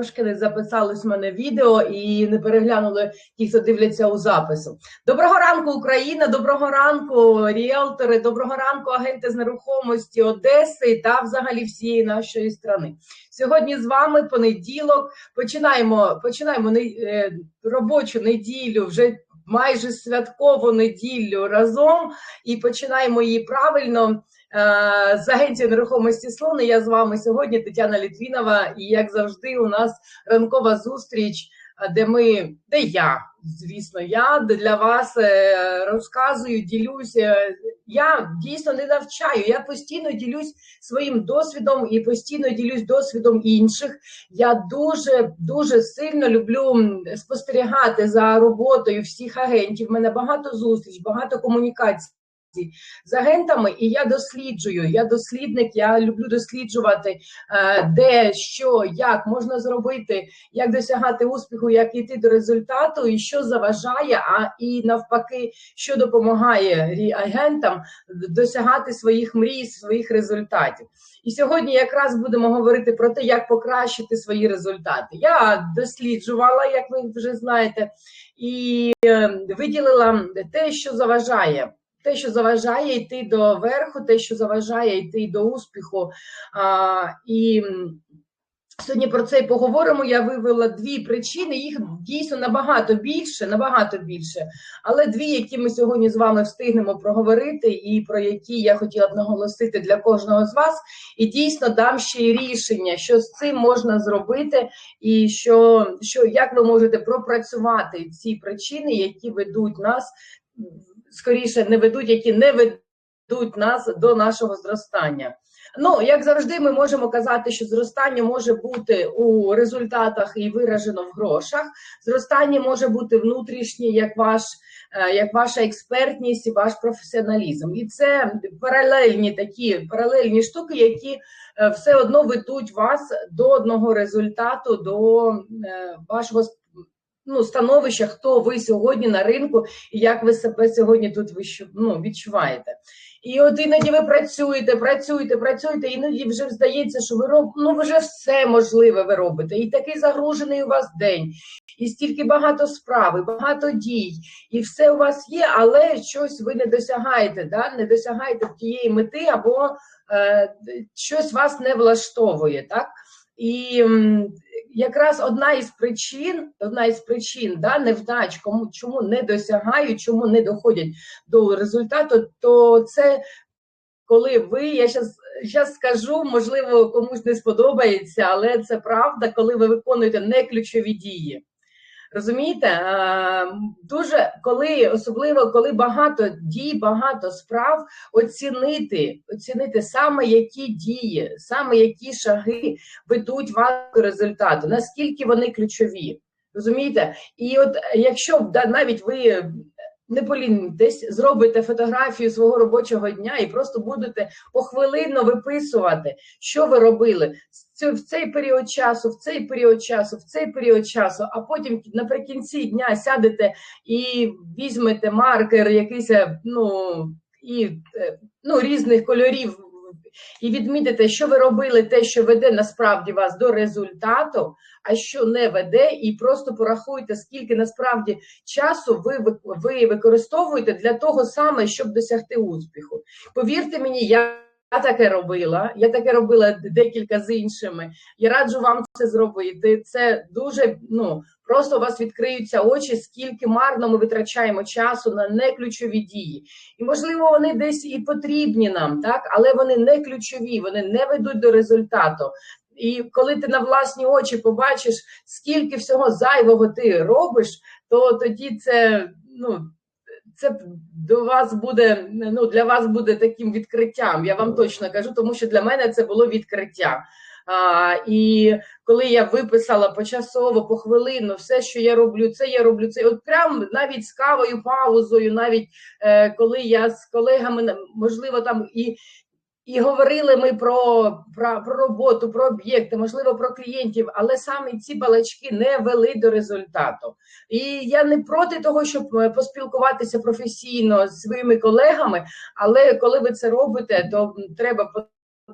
трошки не записалось в мене відео і не переглянули ті, хто дивляться у запису. Доброго ранку, Україна! Доброго ранку, ріелтори, доброго ранку, агенти з нерухомості Одеси та взагалі всієї нашої страни. Сьогодні з вами понеділок. Починаємо починаємо е, робочу неділю вже. Майже святкову неділю разом і починаємо її правильно. Е, З агенції нерухомості Слони я з вами сьогодні Тетяна Літвінова. І як завжди, у нас ранкова зустріч, е, де ми, де я, звісно, я для вас е, розказую, ділюся. Я дійсно не навчаю. Я постійно ділюсь своїм досвідом і постійно ділюсь досвідом інших. Я дуже дуже сильно люблю спостерігати за роботою всіх агентів. У мене багато зустріч, багато комунікацій з агентами, і я досліджую. Я дослідник, я люблю досліджувати, е, де, що, як можна зробити, як досягати успіху, як йти до результату, і що заважає, а і навпаки, що допомагає агентам досягати своїх мрій, своїх результатів. І сьогодні якраз будемо говорити про те, як покращити свої результати. Я досліджувала, як ви вже знаєте, і е, виділила те, що заважає. Те, що заважає йти до верху, те, що заважає йти до успіху. А, і сьогодні про це і поговоримо. Я вивела дві причини, їх дійсно набагато більше, набагато більше. Але дві, які ми сьогодні з вами встигнемо проговорити, і про які я хотіла б наголосити для кожного з вас. І дійсно дам ще й рішення, що з цим можна зробити, і що, що як ви можете пропрацювати ці причини, які ведуть нас скоріше не ведуть, які не ведуть нас до нашого зростання. Ну, як завжди, ми можемо казати, що зростання може бути у результатах і виражено в грошах. Зростання може бути внутрішнє, як ваш, е, як ваша експертність і ваш професіоналізм. І це паралельні такі паралельні штуки, які е, все одно ведуть вас до одного результату, до е, вашого ну, становища, хто ви сьогодні на ринку і як ви себе сьогодні тут ну, відчуваєте. І от іноді ви працюєте, працюєте, працюєте, іноді вже здається, що ви роб... ну, вже все можливе ви робите. І такий загружений у вас день, і стільки багато справ, і багато дій, і все у вас є, але щось ви не досягаєте, да? не досягаєте тієї мети, або е, щось вас не влаштовує. Так? І якраз одна із причин, одна із причин да, невдач, кому чому не досягають, чому не доходять до результату, то це коли ви, я зараз зараз скажу, можливо, комусь не сподобається, але це правда, коли ви виконуєте не ключові дії. Розумієте, Е, дуже коли, особливо коли багато дій, багато справ, оцінити, оцінити саме які дії, саме які шаги ведуть вас до результату, наскільки вони ключові. Розумієте? І от якщо навіть ви не полінитесь, зробите фотографію свого робочого дня і просто будете похвилинно виписувати, що ви робили в цей період часу, в цей період часу, в цей період часу, а потім наприкінці дня сядете і візьмете маркер, якийсь е, ну і е, ну, різних кольорів. І відмітите, що ви робили, те, що веде насправді вас до результату, а що не веде, і просто порахуйте, скільки насправді часу ви- ви використовуєте для того саме, щоб досягти успіху. Повірте мені, я. Я таке робила, я таке робила декілька з іншими. Я раджу вам це зробити. Це дуже ну просто у вас відкриються очі, скільки марно ми витрачаємо часу на неключові дії. І можливо, вони десь і потрібні нам, так але вони не ключові, вони не ведуть до результату. І коли ти на власні очі побачиш, скільки всього зайвого ти робиш, то тоді це ну. Це до вас буде ну для вас буде таким відкриттям. Я вам точно кажу, тому що для мене це було відкриття. А, і коли я виписала почасово, похвилинно, все, що я роблю, це я роблю це. От прям навіть з кавою, паузою, навіть е, коли я з колегами, можливо, там і. І говорили ми про, про, про роботу, про об'єкти, можливо, про клієнтів, але саме ці балачки не вели до результату. І я не проти того, щоб е, поспілкуватися професійно з своїми колегами, але коли ви це робите, то треба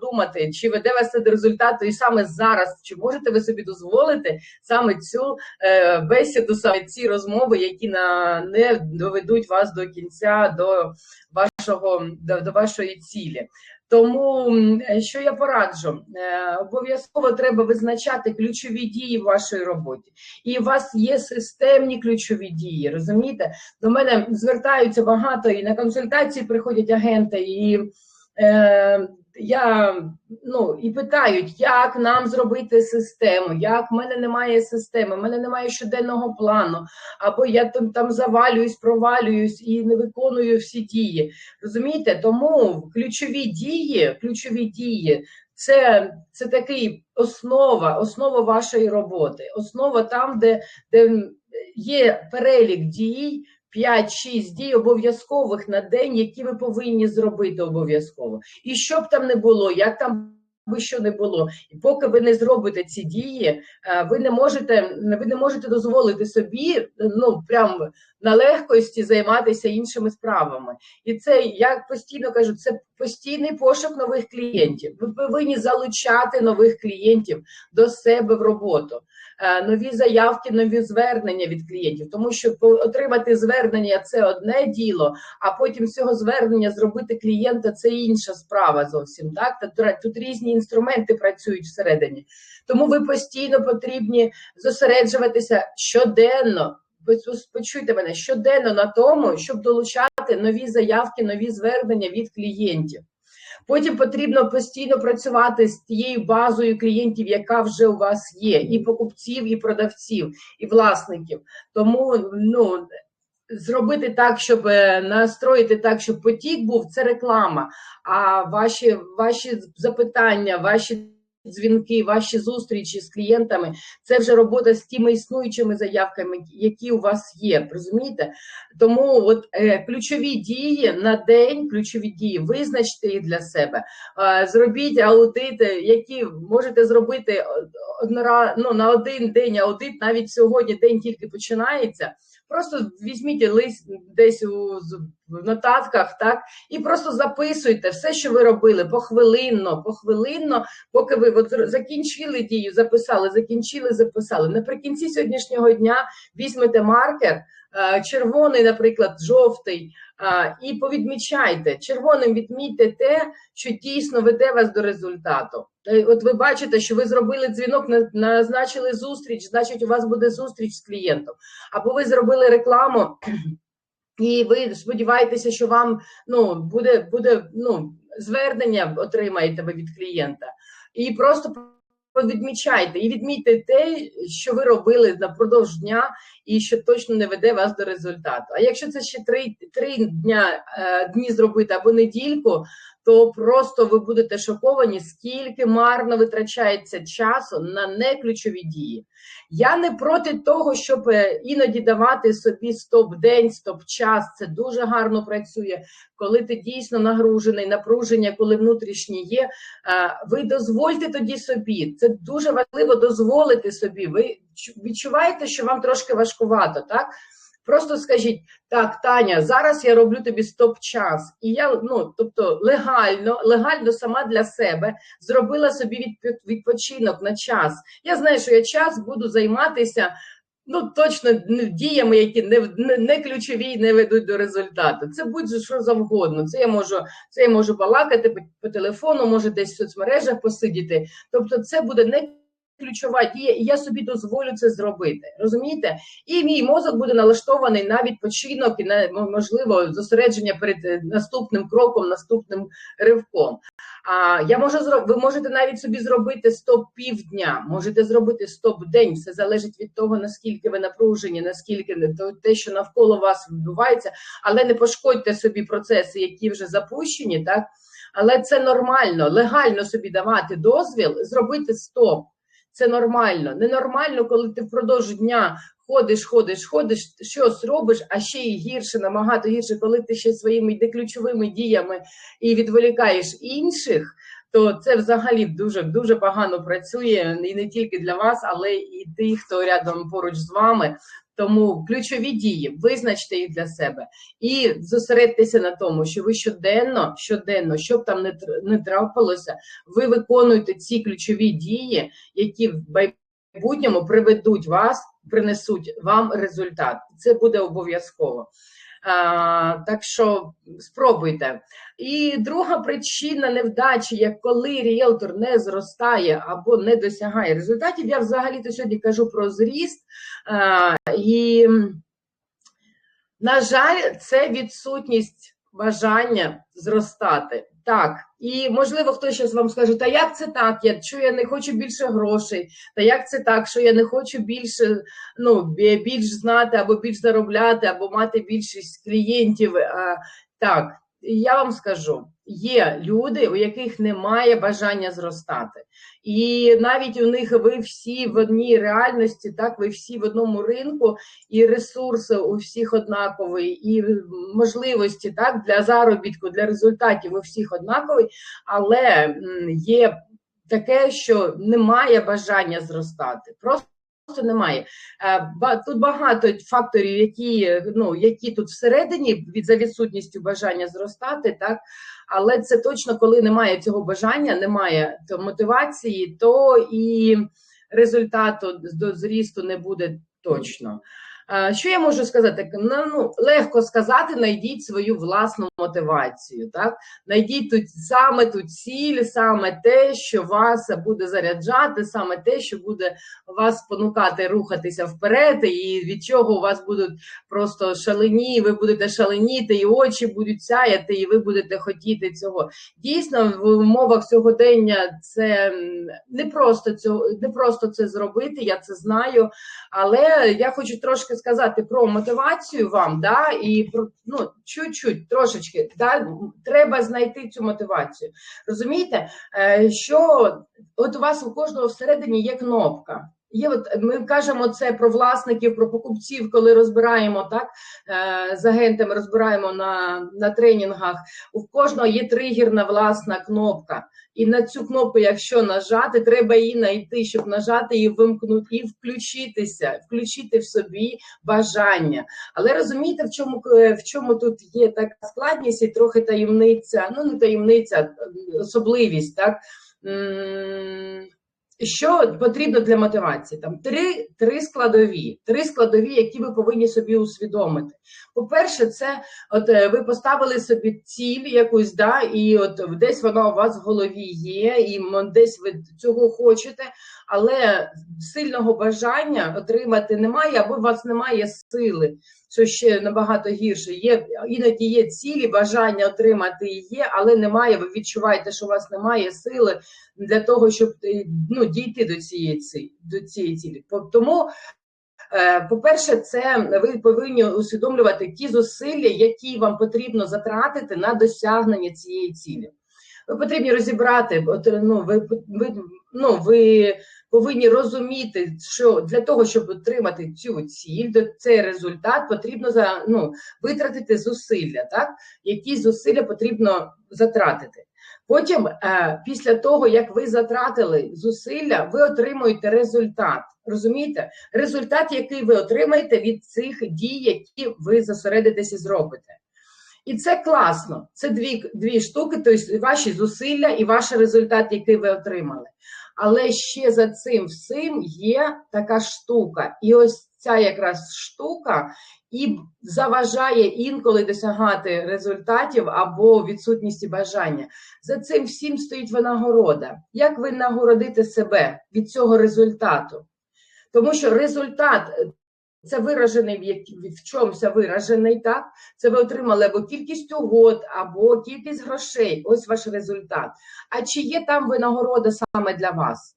подумати, чи веде вас це до результату, і саме зараз, чи можете ви собі дозволити саме цю е, бесіду, саме ці розмови, які на не доведуть вас до кінця, до вашого до, до вашої цілі. Тому е, що я пораджу, Е, обов'язково треба визначати ключові дії в вашій роботі, і у вас є системні ключові дії. Розумієте? До мене звертаються багато і на консультації приходять агенти, і е, я ну і питають, як нам зробити систему, як в мене немає системи, в мене немає щоденного плану, або я там, там завалююсь, провалююсь і не виконую всі дії. Розумієте? Тому ключові дії, ключові дії. Це, це такий основа, основа вашої роботи, основа там, де, де є перелік дій, 5-6 дій обов'язкових на день, які ви повинні зробити обов'язково. І що б там не було, як там би що не було, і поки ви не зробите ці дії, е, ви не можете, ви не можете дозволити собі ну прям на легкості займатися іншими справами. І це я постійно кажу, це постійний пошук нових клієнтів. Ви повинні залучати нових клієнтів до себе в роботу. Е, Нові заявки, нові звернення від клієнтів, тому що отримати звернення це одне діло, а потім цього звернення зробити клієнта це інша справа зовсім. Так тут різні інструменти працюють всередині. Тому ви постійно потрібні зосереджуватися щоденно. Почуйте мене щоденно на тому, щоб долучати нові заявки, нові звернення від клієнтів. Потім потрібно постійно працювати з тією базою клієнтів, яка вже у вас є, і покупців, і продавців, і власників. Тому ну зробити так, щоб е, настроїти так, щоб потік був, це реклама. А ваші, ваші запитання, ваші дзвінки, ваші зустрічі з клієнтами це вже робота з тими існуючими заявками, які у вас є. Розумієте? Тому от е, ключові дії на день, ключові дії, визначте їх для себе. Е, зробіть аудити, які можете зробити однора, ну, на один день аудит, навіть сьогодні день тільки починається. Просто візьміть лист десь у в нотатках, так, і просто записуйте все, що ви робили, похвилинно, похвилинно, поки ви от закінчили дію, записали, закінчили, записали. Наприкінці сьогоднішнього дня візьмете маркер, е, червоний, наприклад, жовтий, е, і повідмічайте. Червоним відмітьте те, що дійсно веде вас до результату. От ви бачите, що ви зробили дзвінок, назначили зустріч, значить, у вас буде зустріч з клієнтом. Або ви зробили рекламу, і ви сподіваєтеся, що вам ну, буде, буде ну, звернення отримаєте ви від клієнта. І просто відмічайте і відмітьте те, що ви робили напродовж дня, і що точно не веде вас до результату. А якщо це ще три, три дня, е, дні зробити або недільку, то просто ви будете шоковані, скільки марно витрачається часу на неключові дії. Я не проти того, щоб е, іноді давати собі стоп-день, стоп-час. Це дуже гарно працює, коли ти дійсно нагружений, напруження, коли внутрішнє є. е, Ви дозвольте тоді собі. Це дуже важливо дозволити собі. Ви відчуваєте, що вам трошки важкувато, так? Просто скажіть, так, Таня, зараз я роблю тобі стоп-час. І я, ну, тобто, легально, легально сама для себе зробила собі відпочинок на час. Я знаю, що я час буду займатися ну, точно діями, які не, не, не ключові і не ведуть до результату. Це будь-що завгодно. Це я можу, це я можу балакати по, по телефону, може десь в соцмережах посидіти. Тобто, це буде не ключова дія, і я собі дозволю це зробити. Розумієте? І мій мозок буде налаштований на відпочинок і на можливо зосередження перед е, наступним кроком, наступним ривком. А я можу ви можете навіть собі зробити стоп півдня, можете зробити стоп день. Все залежить від того, наскільки ви напружені, наскільки те, що навколо вас відбувається, але не пошкодьте собі процеси, які вже запущені, так. Але це нормально, легально собі давати дозвіл, зробити стоп. Це нормально. Ненормально, коли ти впродовж дня ходиш, ходиш, ходиш, щось робиш, а ще й гірше, набагато гірше, коли ти ще своїми неключовими діями і відволікаєш інших, то це взагалі дуже дуже погано працює і не тільки для вас, але і тих, хто рядом поруч з вами. Тому ключові дії, визначте їх для себе і зосередьтеся на тому, що ви щоденно, щоденно, щоб там не, не трапилося, ви виконуєте ці ключові дії, які в майбутньому приведуть вас, принесуть вам результат. Це буде обов'язково. Так що спробуйте. І друга причина невдачі, як коли ріелтор не зростає або не досягає результатів. Я взагалі-то сьогодні кажу про зріст. І, на жаль, це відсутність бажання зростати. Так, і можливо, хтось щось вам скаже, та як це так? Я що я не хочу більше грошей, та як це так, що я не хочу більше ну, більш знати або більш заробляти, або мати більшість клієнтів. А, так, я вам скажу, є люди, у яких немає бажання зростати. І навіть у них ви всі в одній реальності, так, ви всі в одному ринку, і ресурси у всіх однакові, і можливості так, для заробітку, для результатів у всіх однакові, але є таке, що немає бажання зростати. Просто Просто немає. Е, Тут багато факторів, які, ну, які тут всередині від за відсутністю бажання зростати, так але це точно, коли немає цього бажання, немає то мотивації, то і результату до зрісту не буде точно. Е, Що я можу сказати? Ну, легко сказати, знайдіть свою власну мотивацію. Так? Знайдіть тут саме ту ціль, саме те, що вас буде заряджати, саме те, що буде вас спонукати рухатися вперед, і від чого у вас будуть просто шалені, ви будете шаленіти, і очі будуть сяяти, і ви будете хотіти цього. Дійсно, в умовах сьогодення це не просто цього, не просто це зробити, я це знаю. Але я хочу трошки сказати про мотивацію вам, да, і про ну чуть-чуть, трошечки, да, треба знайти цю мотивацію. Розумієте, е, що от у вас у кожного всередині є кнопка. Є, от ми кажемо це про власників, про покупців, коли розбираємо так е, з агентами, розбираємо на, на тренінгах. У кожного є тригерна власна кнопка. І на цю кнопку, якщо нажати, треба її знайти, щоб нажати і вимкнути, і включитися, включити в собі бажання. Але розумієте, в чому е, в чому тут є така складність і трохи таємниця, ну не таємниця, особливість, так. Що потрібно для мотивації? Там три, три складові, три складові, які ви повинні собі усвідомити. По-перше, це от е, ви поставили собі ціль якусь, да, і от десь вона у вас в голові є, і десь ви цього хочете, але сильного бажання отримати немає, або у вас немає сили, що ще набагато гірше. Є іноді є цілі, бажання отримати є, але немає. Ви відчуваєте, що у вас немає сили для того, щоб е, ну, дійти до цієї цілі, до цієї цілі. Тому Е, По-перше, це ви повинні усвідомлювати ті зусилля, які вам потрібно затратити на досягнення цієї цілі. Ви потрібні розібрати, ну, ви, ну, ви повинні розуміти, що для того, щоб отримати цю ціль, цей результат, потрібно за, ну, витратити зусилля, так? які зусилля потрібно затратити. Потім, е, після того, як ви затратили зусилля, ви отримуєте результат. Розумієте? результат, який ви отримаєте від цих дій, які ви зосередитесь і зробите. І це класно. Це дві, дві штуки, тобто ваші зусилля і ваш результат, який ви отримали. Але ще за цим всім є така штука. І ось ця якраз штука і заважає інколи досягати результатів або відсутності бажання. За цим всім стоїть винагорода. Як ви нагородите себе від цього результату? Тому що результат це виражений в, в чомусь виражений, так? Це ви отримали або кількість угод, або кількість грошей. Ось ваш результат. А чи є там винагорода саме для вас?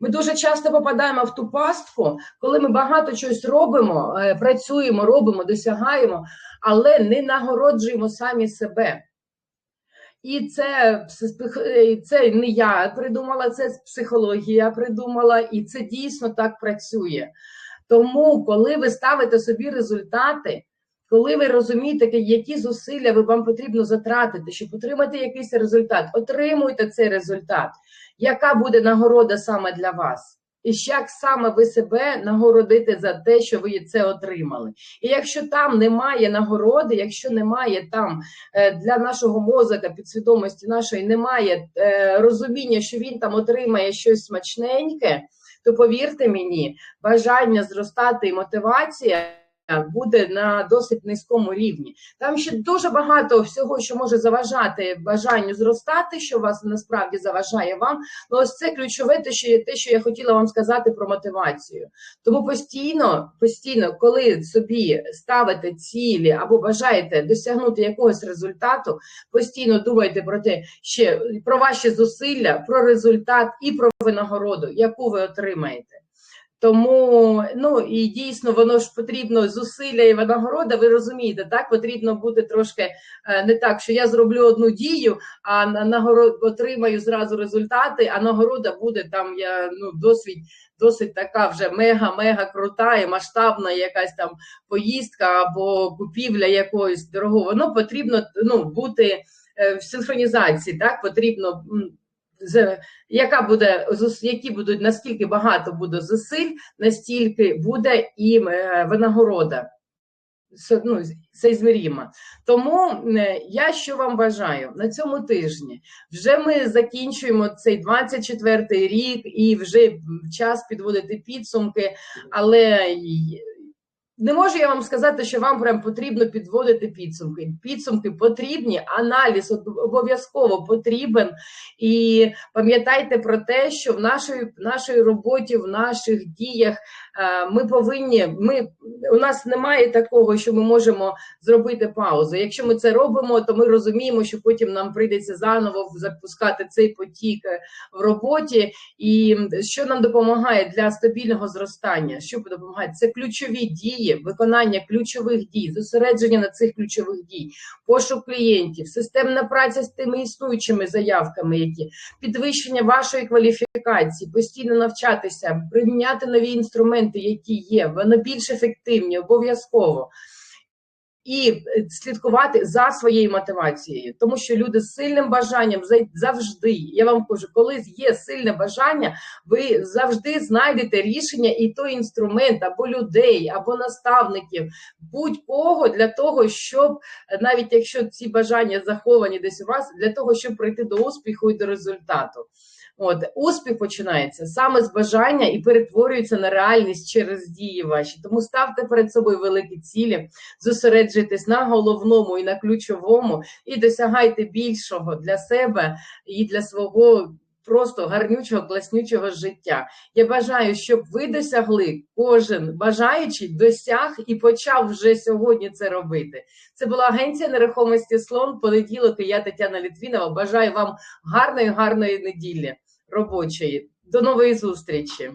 Ми дуже часто попадаємо в ту пастку, коли ми багато чогось робимо, е, працюємо, робимо, досягаємо, але не нагороджуємо самі себе. І це, е, це не я придумала, це психологія придумала, і це дійсно так працює. Тому, коли ви ставите собі результати, коли ви розумієте, які зусилля ви вам потрібно затратити, щоб отримати якийсь результат, отримуйте цей результат. Яка буде нагорода саме для вас? І як саме ви себе нагородите за те, що ви це отримали. І якщо там немає нагороди, якщо немає там е, для нашого мозка, підсвідомості нашої, немає е, розуміння, що він там отримає щось смачненьке, то повірте мені, бажання зростати і мотивація. Буде на досить низькому рівні. Там ще дуже багато всього, що може заважати бажанню зростати, що вас насправді заважає вам. Ну, ось це ключове, те, що те, що я хотіла вам сказати про мотивацію. Тому постійно, постійно, коли собі ставите цілі або бажаєте досягнути якогось результату, постійно думайте про те, ще про ваші зусилля, про результат і про винагороду, яку ви отримаєте. Тому ну і дійсно воно ж потрібно зусилля і винагорода. Ви розумієте, так потрібно бути трошки е, не так, що я зроблю одну дію, а нагород отримаю зразу результати. А нагорода буде там. Я ну досвід досить така вже мега-мега крута і масштабна якась там поїздка або купівля якоїсь дорогого. Ну потрібно ну бути е, в синхронізації. Так потрібно з яка буде які будуть наскільки багато буде зусиль, настільки буде і е, винагорода. Ну, це змірімо. Тому я що вам бажаю на цьому тижні. Вже ми закінчуємо цей 24-й рік і вже час підводити підсумки, але не можу я вам сказати, що вам прям потрібно підводити підсумки. Підсумки потрібні, аналіз обов'язково потрібен. І пам'ятайте про те, що в нашій нашій роботі, в наших діях е, ми повинні. Ми у нас немає такого, що ми можемо зробити паузу. Якщо ми це робимо, то ми розуміємо, що потім нам прийдеться заново запускати цей потік е, в роботі. І що нам допомагає для стабільного зростання? Що допомагає? Це ключові дії виконання ключових дій, зосередження на цих ключових дій, пошук клієнтів, системна праця з тими існуючими заявками, які підвищення вашої кваліфікації, постійно навчатися, прийняти нові інструменти, які є, вони більш ефективні, обов'язково і е, слідкувати за своєю мотивацією, тому що люди з сильним бажанням завжди. Я вам кажу, коли є сильне бажання, ви завжди знайдете рішення і той інструмент або людей, або наставників, будь-кого для того, щоб е, навіть якщо ці бажання заховані десь у вас, для того, щоб прийти до успіху і до результату. От успіх починається саме з бажання і перетворюється на реальність через дії ваші. Тому ставте перед собою великі цілі, зосереджуйтесь на головному і на ключовому, і досягайте більшого для себе і для свого. Просто гарнючого, класнючого життя. Я бажаю, щоб ви досягли, кожен бажаючий досяг і почав вже сьогодні це робити. Це була агенція нерухомості слон. Понеділок і я Тетяна Літвінова. Бажаю вам гарної, гарної неділі робочої. До нової зустрічі!